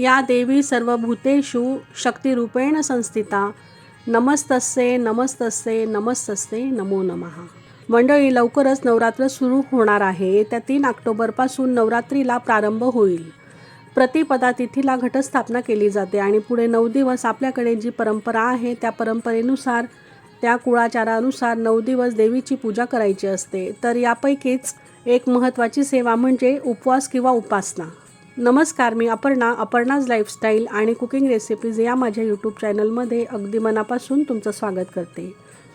या देवी सर्वभूतेषु शक्तिरूपेण संस्थिता. नमस्तस्ये नमस्तस्ये नमस्तस्ये नमो नमः. मंडळी लवकरच नवरात्र सुरू होणार आहे. येत्या तीन ऑक्टोबरपासून नवरात्रीला प्रारंभ होईल. प्रतिपदा तिथीला घटस्थापना केली जाते आणि पुढे नऊ दिवस आपल्याकडे जी परंपरा आहे त्या परंपरेनुसार त्या कुळाचारानुसार नऊ दिवस देवीची पूजा करायची असते. तर यापैकीच एक महत्त्वाची सेवा म्हणजे उपवास किंवा उपासना. नमस्कार मी अपर्णा अपर्णाज लाईफस्टाईल आणि कुकिंग रेसिपीज या माझ्या यूट्यूब चॅनलमध्ये अगदी मनापासून तुमचं स्वागत करते.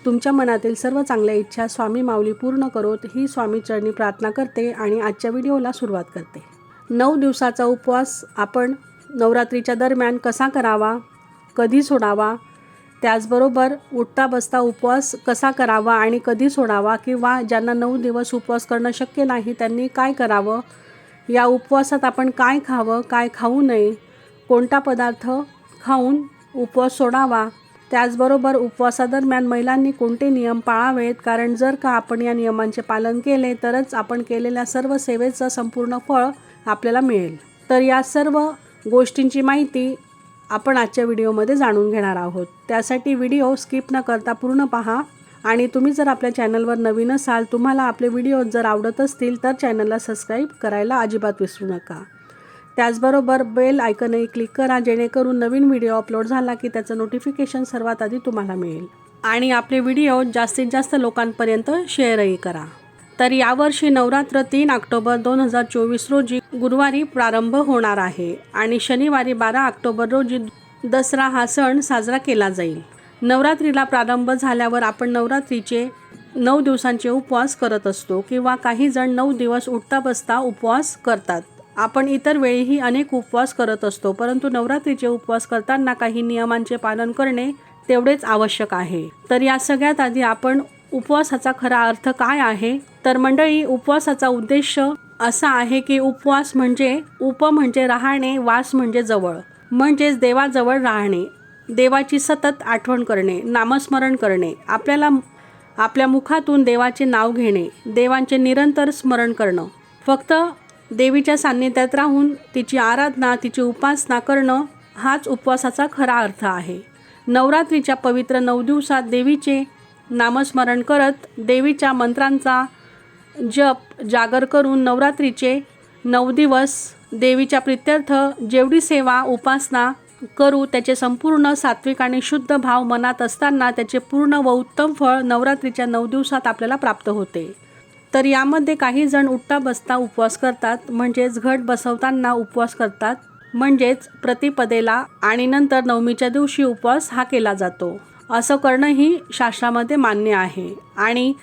तुमच्या मनातील सर्व चांगल्या इच्छा स्वामी माऊली पूर्ण करोत ही स्वामी चरणी प्रार्थना करते आणि आजच्या व्हिडिओला सुरुवात करते. नऊ दिवसाचा उपवास आपण नवरात्रीच्या दरम्यान कसा करावा कधी सोडावा त्याचबरोबर उठता बसता उपवास कसा करावा आणि कधी सोडावा किंवा ज्यांना नऊ दिवस उपवास करणं शक्य नाही त्यांनी काय करावं या उपवासात आपण काय खावं काय खाऊ नये कोणता पदार्थ खाऊन उपवास सोडावा त्याचबरोबर उपवासादरम्यान महिलांनी कोणते नियम पाळावेत? कारण जर का आपण या नियमांचे पालन केले तरच आपण केलेल्या सर्व सेवेचं संपूर्ण फळ आपल्याला मिळेल. तर या सर्व गोष्टींची माहिती आपण आजच्या व्हिडिओमध्ये जाणून घेणार आहोत. त्यासाठी व्हिडिओ स्किप न करता पूर्ण पहा. आणि तुम्ही जर आपल्या चॅनलवर नवीन असाल तुम्हाला आपले व्हिडिओ जर आवडत असतील तर चॅनलला सबस्क्राईब करायला अजिबात विसरू नका. त्याचबरोबर बेल आयकनही क्लिक करा जेणेकरून नवीन व्हिडिओ अपलोड झाला की त्याचं नोटिफिकेशन सर्वात आधी तुम्हाला मिळेल. आणि आपले व्हिडिओ जास्तीत जास्त लोकांपर्यंत शेअरही करा. तर यावर्षी नवरात्र तीन ऑक्टोबर दोन हजार चोवीस रोजी गुरुवारी प्रारंभ होणार आहे आणि शनिवारी बारा ऑक्टोबर रोजी दसरा हा सण साजरा केला जाईल. नवरात्रीला प्रारंभ झाल्यावर आपण नवरात्रीचे नऊ दिवसांचे उपवास करत असतो किंवा काही जण नऊ दिवस उठता बसता उपवास करतात. आपण इतर वेळीही अनेक उपवास करत असतो परंतु नवरात्रीचे उपवास करताना काही नियमांचे पालन करणे तेवढेच आवश्यक आहे. तर या सगळ्यात आधी आपण उपवासाचा खरा अर्थ काय आहे? तर मंडळी उपवासाचा उद्देश असा आहे की उपवास म्हणजे उप म्हणजे राहणे वास म्हणजे जवळ. म्हणजेच देवाजवळ राहणे. देवाची सतत आठवण करणे नामस्मरण करणे आपल्याला आपल्या मुखातून देवाचे नाव घेणे देवांचे निरंतर स्मरण करणं. फक्त देवीच्या सान्निध्यात राहून तिची आराधना तिची उपासना करणं हाच उपवासाचा खरा अर्थ आहे. नवरात्रीच्या पवित्र नऊ दिवसात देवीचे नामस्मरण करत देवीच्या मंत्रांचा जप जागर करून नवरात्रीचे नऊ दिवस देवीच्या प्रित्यर्थ जेवढी सेवा उपासना करू त्याचे संपूर्ण सात्विक आणि शुद्ध भाव मनात असताना त्याचे पूर्ण व उत्तम फळ नवरात्रीच्या नऊ दिवसात आपल्याला प्राप्त होते. तर यामध्ये काही जण उठता बसता उपवास करतात म्हणजेच घट बसवताना उपवास करतात म्हणजेच प्रतिपदेला आणि नंतर नवमीच्या दिवशी उपवास हा केला जातो. असं करणंही शास्त्रामध्ये मान्य आहे आणि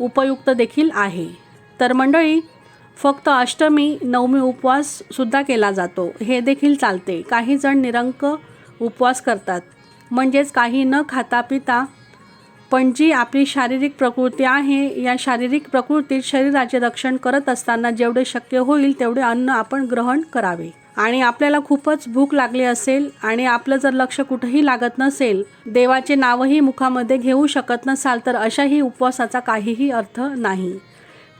उपयुक्त देखील आहे. तर मंडळी फक्त अष्टमी नवमी उपवाससुद्धा केला जातो. हे देखील चालते. काही जण निरंक उपवास करतात. म्हणजेच काही न खाता पिता पण जी आपली शारीरिक प्रकृती आहे या शारीरिक प्रकृतीत शरीराचे रक्षण करत असताना जेवढे शक्य होईल तेवढे अन्न आपण ग्रहण करावे. आणि आपल्याला खूपच भूक लागली असेल आणि आपलं जर लक्ष कुठंही लागत नसेल देवाचे नावही मुखामध्ये घेऊ शकत नसाल तर अशाही उपवासाचा काहीही अर्थ नाही.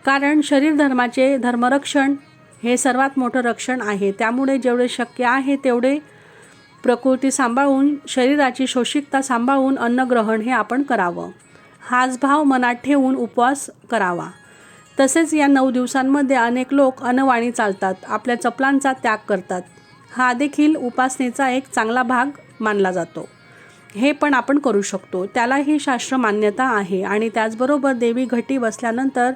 कारण शरीर धर्माचे धर्मरक्षण हे सर्वात मोठं रक्षण आहे. त्यामुळे जेवढे शक्य आहे तेवढे प्रकृती सांभाळून शरीराची शोषिकता सांभाळून अन्नग्रहण हे आपण करावं. हाच भाव मनात ठेवून उपवास करावा. तसेच या नऊ दिवसांमध्ये अनेक लोक अनवाणी चालतात आपल्या चपलांचा त्याग करतात. हा देखील उपासनेचा एक चांगला भाग मानला जातो. हे पण आपण करू शकतो. त्यालाही शास्त्र मान्यता आहे आणि त्याचबरोबर देवी घटी बसल्यानंतर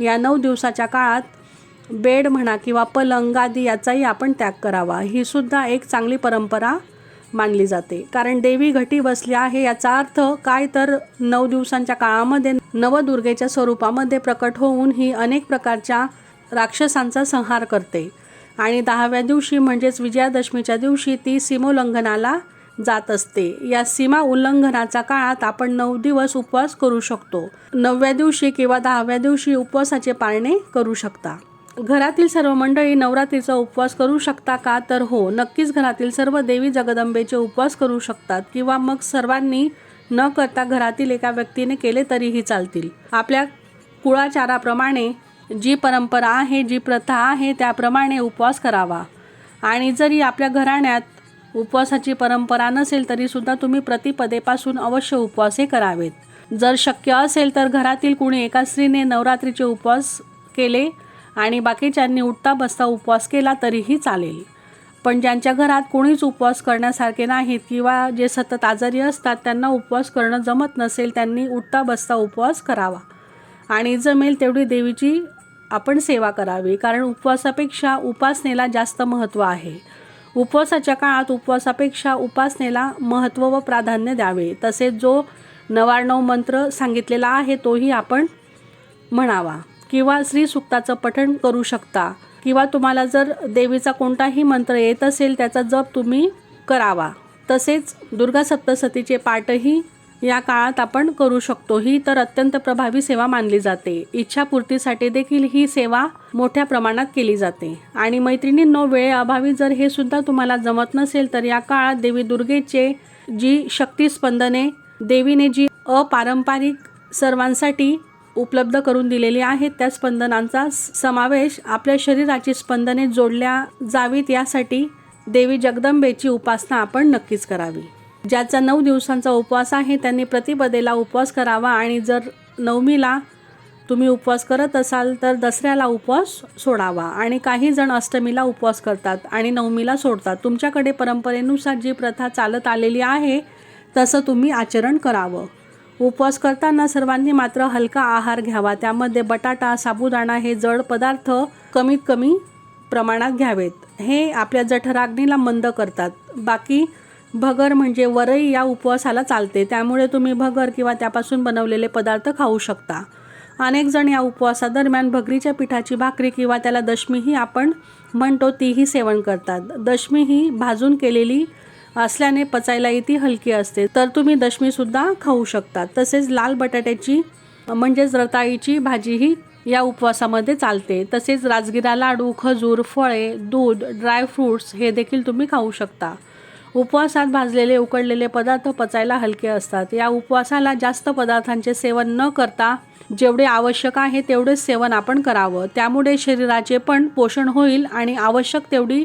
या नऊ दिवसाच्या काळात बेड म्हणा किंवा पलंग आदी याचाही आपण त्याग करावा. ही सुद्धा एक चांगली परंपरा मानली जाते. कारण देवी घटी बसली आहे याचा अर्थ काय तर नऊ दिवसांच्या काळामध्ये नवदुर्गेच्या स्वरूपामध्ये प्रकट होऊन ही अनेक प्रकारच्या राक्षसांचा संहार करते. आणि दहाव्या दिवशी म्हणजेच विजयादशमीच्या दिवशी ती सीमोल्लंघनाला जात असते. या सीमा उल्लंघनाच्या काळात आपण नऊ दिवस उपवास करू शकतो. नवव्या दिवशी किंवा दहाव्या दिवशी उपवासाचे पाळणे करू शकता. घरातील सर्व मंडळी नवरात्रीचा उपवास करू शकता का? तर हो नक्कीच घरातील सर्व देवी जगदंबेचे उपवास करू शकतात किंवा मग सर्वांनी न करता घरातील एका व्यक्तीने केले तरीही चालतील. आपल्या कुळाचाराप्रमाणे जी परंपरा आहे जी प्रथा आहे त्याप्रमाणे उपवास करावा. आणि जरी आपल्या घराण्यात उपवासाची परंपरा नसेल तरीसुद्धा तुम्ही प्रतिपदेपासून अवश्य उपवास हे करावेत. जर शक्य असेल तर घरातील कुणी एका स्त्रीने नवरात्रीचे उपवास केले आणि बाकीच्यांनी उठता बसता उपवास केला तरीही चालेल. पण ज्यांच्या घरात कोणीच उपवास करण्यासारखे नाहीत किंवा जे सतत आजारी असतात त्यांना उपवास करणं जमत नसेल त्यांनी उठता बसता उपवास करावा. आणि जमेल तेवढी देवीची आपण सेवा करावी कारण उपवासापेक्षा उपासनेला जास्त महत्त्व आहे. उपवासाच्या काळात उपवासापेक्षा उपासनेला महत्त्व व प्राधान्य द्यावे. तसेच जो नवार्णव मंत्र सांगितलेला आहे तोही आपण म्हणावा. किंवा श्रीसुक्ताचं पठण करू शकता. किंवा तुम्हाला जर देवीचा कोणताही मंत्र येत असेल त्याचा जप तुम्ही करावा. तसेच दुर्गा सप्तसतीचे पाठही या काळात आपण करू शकतो. ही तर अत्यंत प्रभावी सेवा मानली जाते. इच्छापूर्तीसाठी देखील ही सेवा मोठ्या प्रमाणात केली जाते. आणि मैत्रिणींनो वेळेअभावी जर हे सुद्धा तुम्हाला जमत नसेल तर या काळात देवी दुर्गेचे जी शक्ती स्पंदने देवीने जी अपारंपरिक सर्वांसाठी उपलब्ध करून दिलेली आहेत त्या स्पंदनांचा समावेश आपल्या शरीराची स्पंदने जोडल्या जावीत यासाठी देवी जगदंबेची उपासना आपण नक्कीच करावी. ज्याचा नऊ दिवसांचा उपवास आहे त्यांनी प्रतिपदेला उपवास करावा आणि जर नवमीला तुम्ही उपवास करत असाल तर दसऱ्याला उपवास सोडावा. आणि काही जण अष्टमीला उपवास करतात आणि नवमीला सोडतात. तुमच्याकडे परंपरेनुसार जी प्रथा चालत आलेली आहे तसं तुम्ही आचरण करावं. उपवास करताना सर्वांनी मात्र हलका आहार घ्यावा. त्यामध्ये बटाटा साबुदाणा हे जड पदार्थ कमीत कमी प्रमाणात घ्यावेत. हे आपल्या जठराग्नीला मंद करतात. बाकी भगर म्हणजे वरई या उपवासाला चालते. त्यामुळे तुम्ही भगर किंवा त्यापासून बनवलेले पदार्थ खाऊ शकता. अनेक जण या उपवासादरम्यान भगरीच्या पिठाची भाकरी किंवा त्याला दशमीही आपण म्हणतो तीही सेवन करतात. दशमी ही भाजून केलेली असल्याने पचायला ती हलकी असते. तर तुम्ही दशमीसुद्धा खाऊ शकता. तसेच लाल बटाट्याची म्हणजेच रताळीची भाजीही या उपवासामध्ये चालते. तसेच राजगिरा लाडू खजूर फळे दूध ड्रायफ्रूट्स हे देखील तुम्ही खाऊ शकता. उपवासात भाजलेले उकडलेले पदार्थ पचायला हलके असतात. या उपवासाला जास्त पदार्थांचे सेवन न करता जेवढे आवश्यक आहे तेवढेच सेवन आपण करावं. त्यामुळे शरीराचे पण पोषण होईल आणि आवश्यक तेवढी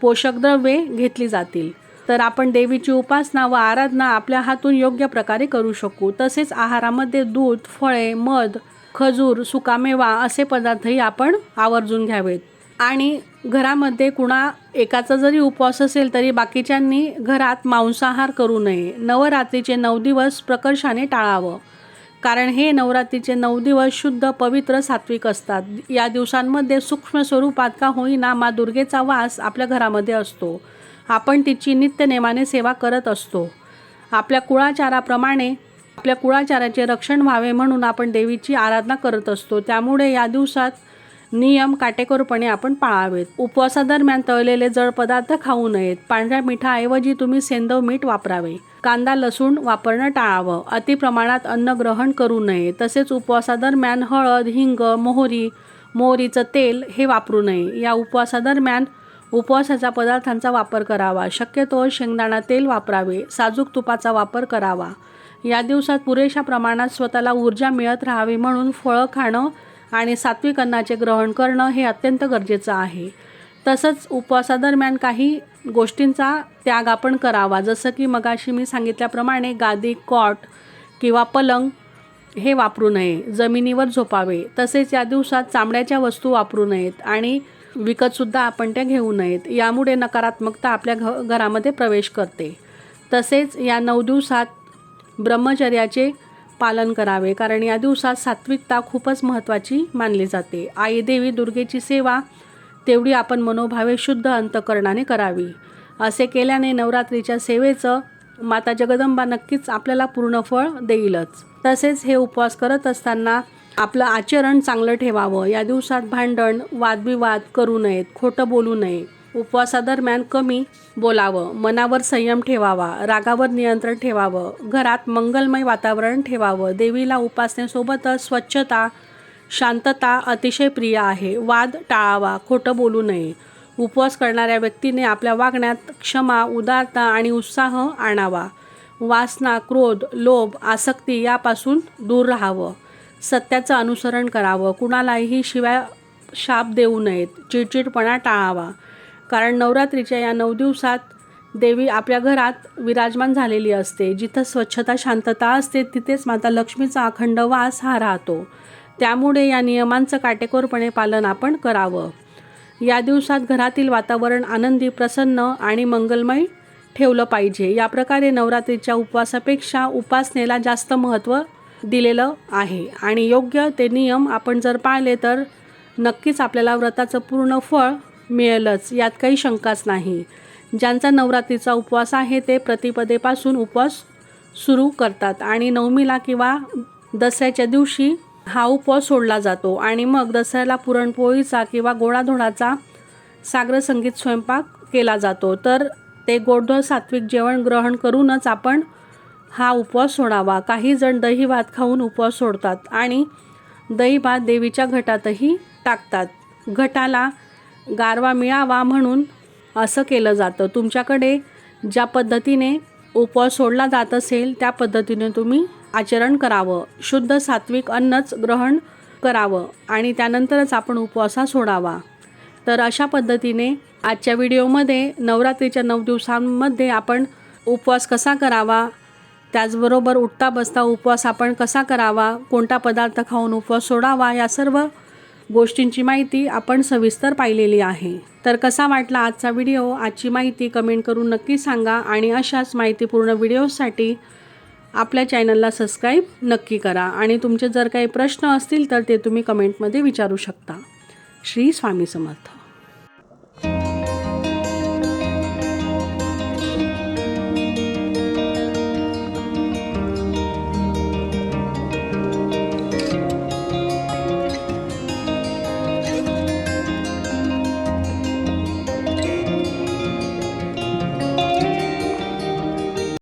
पोषकद्रव्ये घेतली जातील. तर आपण देवीची उपासना व आराधना आपल्या हातून योग्य प्रकारे करू शकू. तसेच आहारामध्ये दूध फळे मध खजूर सुकामेवा असे पदार्थही आपण आवर्जून घ्यावेत. आणि घरामध्ये कुणा एकाचा जरी उपवास असेल तरी बाकीच्यांनी घरात मांसाहार करू नये. नवरात्रीचे नऊ दिवस प्रकर्षाने टाळावं. कारण हे नवरात्रीचे नऊ दिवस शुद्ध पवित्र सात्विक असतात. या दिवसांमध्ये सूक्ष्म स्वरूपात का होईना मा दुर्गेचा वास आपल्या घरामध्ये असतो. आपण तिची नित्यनेमाने सेवा करत असतो. आपल्या कुळाचाराप्रमाणे आपल्या कुळाचाराचे रक्षण व्हावे म्हणून आपण देवीची आराधना करत असतो. त्यामुळे या दिवसात नियम काटेकोरपणे आपण पाळावेत. उपवासादरम्यान तळलेले जड पदार्थ खाऊ नयेत. पांढऱ्या मिठाऐवजी तुम्ही सेंदव मीठ वापरावे. कांदा लसूण वापरणं टाळावं. अतिप्रमाणात अन्न ग्रहण करू नये. तसेच उपवासादरम्यान हळद हिंग मोहरी मोहरीचं तेल हे वापरू नये. या उपवासादरम्यान उपवासाच्या पदार्थांचा वापर करावा. शक्यतो शेंगदाणा तेल वापरावे. साजूक तुपाचा वापर करावा. या दिवसात पुरेशा प्रमाणात स्वतःला ऊर्जा मिळत राहावी म्हणून फळं खाणं आणि सात्विक अन्नाचे ग्रहण करणं हे अत्यंत गरजेचं आहे. तसंच उपवासादरम्यान काही गोष्टींचा त्याग आपण करावा. जसं की मगाशी मी सांगितल्याप्रमाणे गादी कॉट किंवा पलंग हे वापरू नये. जमिनीवर झोपावे. तसेच या दिवसात चामड्याच्या वस्तू वापरू नयेत आणि विकतसुद्धा आपण त्या घेऊ नयेत. यामुळे नकारात्मकता आपल्या घ घरामध्ये प्रवेश करते. तसेच या नऊ दिवसात ब्रह्मचर्याचे पालन करावे कारण या दिवसात सात्विकता खूपच महत्त्वाची मानली जाते. आई देवी दुर्गेची सेवा तेवढी आपण मनोभावे शुद्ध अंतकरणाने करावी. असे केल्याने नवरात्रीच्या सेवेचं माता जगदंबा नक्कीच आपल्याला पूर्ण फळ देईलच. तसेच हे उपवास करत असताना आपलं आचरण चांगलं ठेवावं. या दिवसात भांडण वादविवाद करू नयेत खोटं बोलू नये. उपवासादरम्यान कमी बोलावं मनावर संयम ठेवावा रागावर नियंत्रण ठेवावं घरात मंगलमय वातावरण ठेवावं. देवीला उपासनेसोबतच स्वच्छता शांतता अतिशय प्रिय आहे. वाद टाळावा खोटं बोलू नये. उपवास करणाऱ्या व्यक्तीने आपल्या वागण्यात क्षमा उदारता आणि उत्साह आणावा. वासना क्रोध लोभ आसक्ती यापासून दूर राहावं. सत्याचं अनुसरण करावं. कुणालाही शिवाय शाप देऊ नयेत. चिडचिडपणा टाळावा. कारण नवरात्रीच्या या नऊ दिवसात देवी आपल्या घरात विराजमान झालेली असते. जिथं स्वच्छता शांतता असते तिथेच माता लक्ष्मीचा अखंड वास हा राहतो. त्यामुळे या नियमांचं काटेकोरपणे पालन आपण करावं. या दिवसात घरातील वातावरण आनंदी प्रसन्न आणि मंगलमय ठेवलं पाहिजे. या प्रकारे नवरात्रीच्या उपवासापेक्षा उपासनेला जास्त महत्त्व दिलेलं आहे. आणि योग्य ते नियम आपण जर पाळले तर नक्कीच आपल्याला व्रताचं पूर्ण फळ मिळेलच यात काही शंकाच नाही. ज्यांचा नवरात्रीचा उपवास आहे ते प्रतिपदेपासून उपवास सुरू करतात आणि नवमीला किंवा दसऱ्याच्या दिवशी हा उपवास सोडला जातो आणि मग दसऱ्याला पुरणपोळीचा किंवा गोडाधोडाचा सागर संगीत स्वयंपाक केला जातो. तर ते गोडधोड सात्विक जेवण ग्रहण करूनच आपण हा उपवास सोडावा. काही जण दही भात खाऊन उपवास सोडतात आणि दही भात देवीच्या घटातही टाकतात. घटाला गारवा मिळावा म्हणून असं केलं जातं. तुमच्याकडे ज्या पद्धतीने उपवास सोडला जात असेल त्या पद्धतीने तुम्ही आचरण करावं. शुद्ध सात्विक अन्नच ग्रहण करावं आणि त्यानंतरच आपण उपवासा सोडावा. तर अशा पद्धतीने आजच्या व्हिडिओमध्ये नवरात्रीच्या नऊ दिवसांमध्ये आपण उपवास कसा करावा त्याचबरोबर उठता बसता उपवास आपण कसा करावा कोणता पदार्थ खाऊन उपवास सोडावा या सर्व गोष्टींची माहिती आपण सविस्तर पाहिलेली आहे. तर कसा वाटला आजचा व्हिडिओ? आजची माहिती कमेंट करून नक्की सांगा आणि अशाच माहितीपूर्ण व्हिडिओसाठी आपल्या चॅनलला सबस्क्राईब नक्की करा आणि तुमचे जर काही प्रश्न असतील तर ते तुम्ही कमेंटमध्ये विचारू शकता. श्री स्वामी समर्थ.